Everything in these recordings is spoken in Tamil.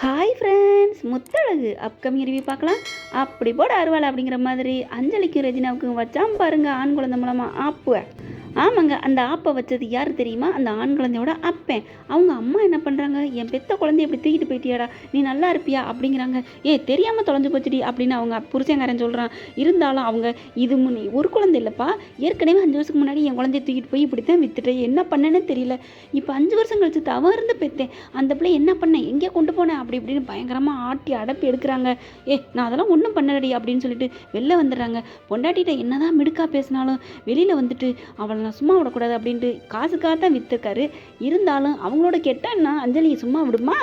Hi friends Muthazhagu upcoming review பார்க்கலாம். அப்படி போட அருவாள் அப்படிங்கிற மாதிரி அஞ்சலிக்கும் ரெஜினாவுக்கும் வச்சாம் பாருங்க ஆண் குழந்தை மூலமாக ஆப்புவ. ஆமாங்க அந்த ஆப்பை வச்சது யார் தெரியுமா? அந்த ஆண் குழந்தையோட அப்பேன். அவங்க அம்மா என்ன பண்ணுறாங்க என் பெத்த குழந்தைய இப்படி தூக்கிட்டு போயிட்டியாடா நீ நல்லா இருப்பியா? அப்படிங்கிறாங்க. ஏ தெரியாமல் தொலைஞ்சு போச்சுடி அப்படின்னு அவங்க புருஷங்காரன் சொல்கிறான் இருந்தாலும் அவங்க இது முன்னே ஒரு குழந்தை இல்லைப்பா. ஏற்கனவே அஞ்சு வருஷத்துக்கு முன்னாடி என் குழந்தைய தூக்கிட்டு போய் இப்படி தான் வித்துட்டேன் என்ன பண்ணேன்னு தெரியல. இப்போ அஞ்சு வருஷம் கழிச்சு தவறுந்து பெத்தேன். அந்த பிள்ளை என்ன பண்ணேன்? எங்கே கொண்டு போனேன்? அப்படி இப்படின்னு பயங்கரமாக ஆட்டி அடப்பி எடுக்கிறாங்க. ஏ நான் அதெல்லாம் ஒன்றும் பண்ணலடி அப்படின்னு சொல்லிட்டு வெளில வந்துடுறாங்க. பொண்டாட்டிகிட்ட என்னதான் மிடுக்கா பேசினாலும் வெளியில் வந்துட்டு அவளை சும்மா விடக்கூடாது அப்படின்ட்டு காசுக்காக தான் விற்றுக்காரு இருந்தாலும் அவங்களோட கெட்டன்னா அஞ்சலியை சும்மா விடுமா?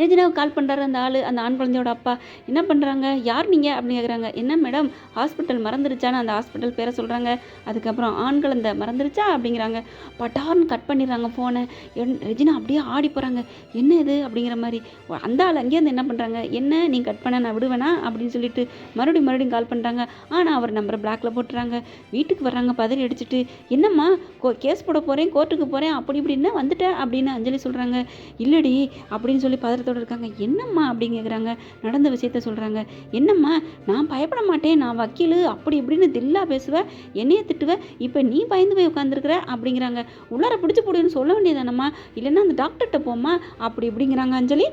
ரெஜினாவுக்கு கால் பண்ணுறாரு அந்த ஆள் அந்த ஆண் குழந்தையோட அப்பா. என்ன பண்ணுறாங்க யார் நீங்கள் அப்படின்னு கேட்குறாங்க என்ன மேடம்? ஹாஸ்பிட்டல் மறந்துருச்சான்னு அந்த ஹாஸ்பிட்டல் பேரை சொல்கிறாங்க அதுக்கப்புறம் ஆண் குழந்தை மறந்துருச்சா? அப்படிங்கிறாங்க. பட்டார்னு கட் பண்ணிடுறாங்க ஃபோனை என் ரெஜினா அப்படியே ஆடி போகிறாங்க என்ன இது? அப்படிங்கிற மாதிரி. அந்த ஆள் அங்கேருந்து என்ன பண்ணுறாங்க என்ன நீ கட் பண்ண நான் விடுவேனா? அப்படின்னு சொல்லிட்டு மறுபடியும் மறுபடியும் கால் பண்ணுறாங்க ஆனால் அவர் நம்பரை பிளாக்ல போட்டுறாங்க. வீட்டுக்கு வர்றாங்க பதறி அடிச்சுட்டு. என்னம்மா கோ கேஸ் போட போகிறேன் கோர்ட்டுக்கு போகிறேன் அப்படி இப்படின்னா வந்துட்டேன் அப்படின்னு அஞ்சலி சொல்கிறாங்க இல்லடி அப்படின்னு சொல்லி பயத்தோடு இருக்காங்க. என்னம்மா அப்படின்னு கேட்குறாங்க நடந்த விஷயத்த சொல்கிறாங்க என்னம்மா நான் பயப்பட மாட்டேன். நான் வக்கீல் அப்படி இப்படின்னு தில்லா பேசுவேன் என்னையே திட்டுவேன் இப்போ நீ பயந்து போய் உட்காந்துருக்குற அப்படிங்கிறாங்க. உள்ளார பிடிச்சி போடுன்னு சொல்ல வேண்டியதானம்மா? இல்லைன்னா அந்த டாக்டர்கிட்ட போம்மா? அப்படி இப்படிங்கிறாங்க அஞ்சலி.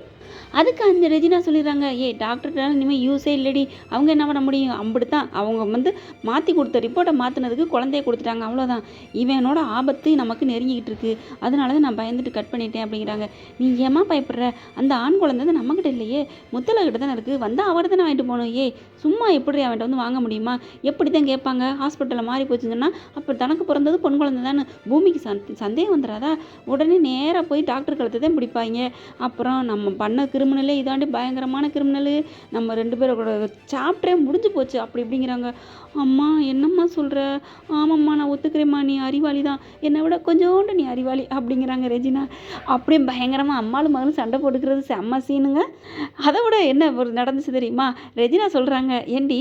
அதுக்கு அந்த ரெஜினா சொல்லிடுறாங்க. ஏ டாக்டர்கிட்ட இனிமேல் யூஸே இல்லடி. அவங்க என்ன பண்ண முடியும்? அப்படித்தான். அவங்க வந்து மாற்றி கொடுத்த ரிப்போர்ட்டை மாற்றினதுக்கு குழந்தைய கொடுத்துட்டாங்க. அவ்வளோதான் இவனோட ஆபத்து நமக்கு நெருங்கிக்கிட்டு இருக்கு. அதனால தான் நான் பயந்துட்டு கட் பண்ணிட்டேன் அப்படிங்கிறாங்க. நீ ஏமா பயப்படுற? அந்த ஆண் குழந்தை தான் நம்மக்கிட்ட இல்லையே. முத்தலகிட்ட தானே இருக்குது வந்தால் அவரை தானே வாங்கிட்டு போகணும். ஏ சும்மா எப்படி அவன்கிட்ட வந்து வாங்க முடியுமா? எப்படி தான் கேட்பாங்க ஹாஸ்பிட்டலில் மாறி போச்சுன்னா அப்போ தனக்கு பிறந்தது பொன் குழந்தை தானே. பூமிக்கு சந் சந்தேகம் வந்துடாதா உடனே நேராக போய் டாக்டர் கழுத்தை தான் பிடிப்பாங்க. அப்புறம் நம்ம பண்ண கிரிமினலே இதாண்டி பயங்கரமான கிரிமினலு. நம்ம ரெண்டு பேரோட சாப்டரே முடிஞ்சு போச்சு. அப்படி இப்படிங்கிறாங்க. அம்மா என்னம்மா சொல்கிற ஆமாம்மா நான் ஒத்துக்கிறேம்மா. நீ அறிவாளி தான். என்னை விட கொஞ்சோண்டு நீ அறிவாளி. அப்படிங்கிறாங்க ரெஜினா. அப்படியே பயங்கரமாக அம்மாளும் மகனும் சண்டை போட்டுக்கிறது செம்ம சீனுங்க. அதை விட என்ன ஒரு நடந்துச்சு தெரியுமா? ரெஜினா சொல்கிறாங்க ஏண்டி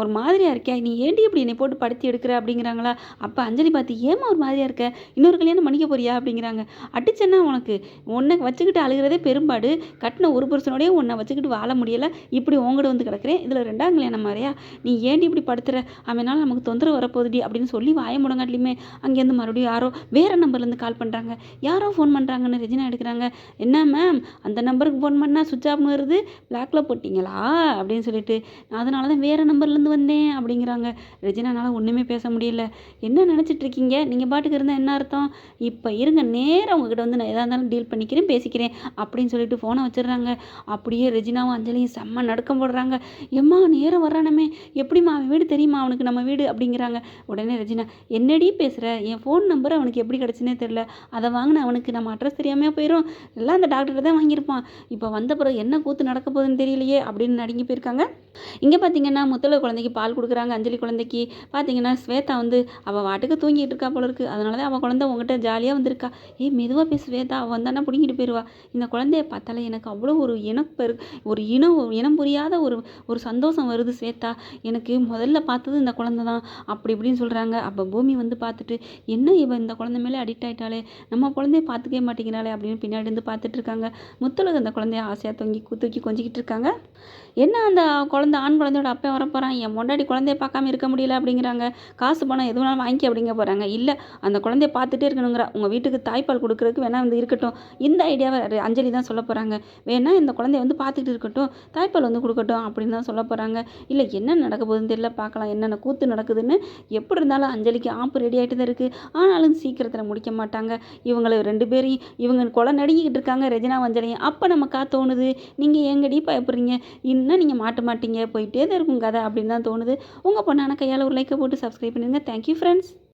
ஒரு மாதிரியாக இருக்கே. நீ ஏண்டி இப்படி என்னை போட்டு படுத்தி எடுக்கிற? அப்படிங்கிறாங்களா. அப்போ அஞ்சலி பார்த்து ஏமா ஒரு மாதிரியாக இருக்க? இன்னொரு கல்யாணம் பண்ணிக்க போறியா? அப்படிங்கிறாங்க. அடிச்சேன்னா உனக்கு உன்னை வச்சுக்கிட்டு அழுகிறதே பெரும்பாடு. கட்டின ஒரு புருஷனோடய உன்னை வச்சுக்கிட்டு வாழ முடியலை. இப்படி உங்கள்கிட்ட வந்து கிடக்கிறேன். இதில் ரெண்டாம் கல்யாணம் மாதிரியா? நீ ஏண்டி இப்படி படுத்துற? அவனால நமக்கு தொந்தரவு வரப்போகுதுடி அப்படின்னு சொல்லி வாய முடங்காட்டிலுமே அங்கேருந்து மறுபடியும் யாரோ வேறு நம்பர்லேருந்து கால் பண்ணுறாங்க யாரோ ஃபோன் பண்ணுறாங்கன்னு ரெஜினா எடுக்கிறாங்க. என்ன மேம் அந்த நம்பருக்கு ஃபோன் பண்ணால் சுவிட்ச் ஆஃப்னு வருது பிளாக்ல போட்டிங்களா? அப்படின்னு சொல்லிட்டு அதனால தான் வேறு நம்பர்லேருந்து வந்தேன் அப்படிங்கிறாங்க. ரெஜினானால் ஒன்றுமே பேச முடியல. என்ன நினச்சிட்டு இருக்கீங்க? நீங்கள் பாட்டுக்கு இருந்தால் என்ன அர்த்தம்? இப்போ இருங்க நேராக உங்ககிட்ட வந்து நான் எதாக இருந்தாலும் டீல் பண்ணிக்கிறேன் பேசிக்கிறேன் அப்படின்னு சொல்லிட்டு ஃபோனை வச்சிடுறாங்க. அப்படியே ரெஜினாவும் அஞ்சலியும் செம்ம நடுக்கம் போடுறாங்க. எம்மா நேரம் வர்றானமே எப்படிம்மா அவன் வீடு தெரியுமா அவனுக்கு நம்ம வீடு? அப்படிங்கிறாங்க. உடனே ரெஜினா என்னடி பேசுகிற என் ஃபோன் நம்பர் அவனுக்கு எப்படி கிடச்சுனே தெரில அதை வாங்கின அவனுக்கு நம்ம அட்ரஸ் தெரியாமல் போயிடும் எல்லாம் அந்த டாக்டர் தான் வாங்கியிருப்பான் இப்போ வந்த பிறகு என்ன கூத்து நடக்க போகுதுன்னு தெரியலையே அப்படின்னு நடுங்கி போயிருக்காங்க. இங்கே பார்த்தீங்கன்னா முத்தல குழந்தைக்கு பால் கொடுக்குறாங்க அஞ்சலி குழந்தைக்கு. பார்த்தீங்கன்னா ஸ்வேதா வந்து அவள் வாட்டுக்கு தூங்கிட்டு இருக்கா போல இருக்கு. அதனால தான் அவள் குழந்தை உங்ககிட்ட ஜாலியாக வந்திருக்கா. ஏய் மெதுவாக பேசு ஸ்வேதா அவள் வந்தானா பிடிங்கிட்டு போயிடுவா இந்த குழந்தைய பார்த்தாலே எனக்கு அவ்வளோ ஒரு இனப்பெரு ஒரு இனம் இனம் புரியாத ஒரு ஒரு சந்தோஷம் வருது ஸ்வேதா. எனக்கு முதல்ல பார்த்தது இந்த குழந்தை தான். அப்படி இப்படின்னு சொல்கிறாங்க அப்போ பூமி வந்து பார்த்துட்டு என்ன இவன் இந்த குழந்தை மேலே அடிக்ட் ஆகிட்டாலே நம்ம குழந்தைய பார்த்துக்கவே மாட்டேங்கிறாளே? அப்படின்னு பின்னாடி இருந்து பார்த்துட்டு இருக்காங்க. முத்தலகு அந்த குழந்தைய ஆசையாக தொங்கி தூக்கி கொஞ்சிக்கிட்டு இருக்காங்க. என்ன அந்த குழந்தை ஆண் குழந்தையோட அப்பா வர போகிறான் என் முன்னாடி குழந்தைய பார்க்காம இருக்க முடியல அப்படிங்கிறாங்க. காசு பணம் எது வேணாலும் வாங்கி அப்படிங்க போகிறாங்க இல்லை அந்த குழந்தைய பார்த்துட்டே இருக்கணுங்கிற உங்கள் வீட்டுக்கு தாய்ப்பால் கொடுக்குறதுக்கு வேணால் வந்து இருக்கட்டும். இந்த ஐடியாவை அஞ்சலி தான் சொல்ல போகிறாங்க வேணால் இந்த குழந்தைய வந்து பார்த்துக்கிட்டு இருக்கட்டும். தாய்ப்பால் வந்து கொடுக்கட்டும் அப்படின்னு தான் சொல்ல போகிறாங்க இல்லை என்ன நடக்க போகுதுன்னு தெரியல பார்க்கலாம். என்னென்ன கூத்து நடக்குதுன்னு எப்படி இருந்தாலும் அஞ்சலிக்கு ஆப்பு ரெடி ஆகிட்டு தான் இருக்குது ஆனாலும் சீக்கிரத்தில் முடிக்க மாட்டாங்க. இவங்களை ரெண்டு பேரையும் இவங்க கொலை நடுங்கிக்கிட்டு இருக்காங்க. ரெஜினா அஞ்சலியும் அப்போ நமக்கா தோணுது? நீங்கள் எங்கடி பயப்படுறீங்க? இன்னும் நீங்கள் மாட்ட மாட்டீங்க போயிட்டே தான் இருக்கும் கதை அப்படின்னு தான் தோணுது. உங்கள் பொண்ணான கையால் ஒரு லைக்கை போட்டு சப்ஸ்கிரைப் பண்ணிடுங்க தேங்க்யூ ஃப்ரெண்ட்ஸ்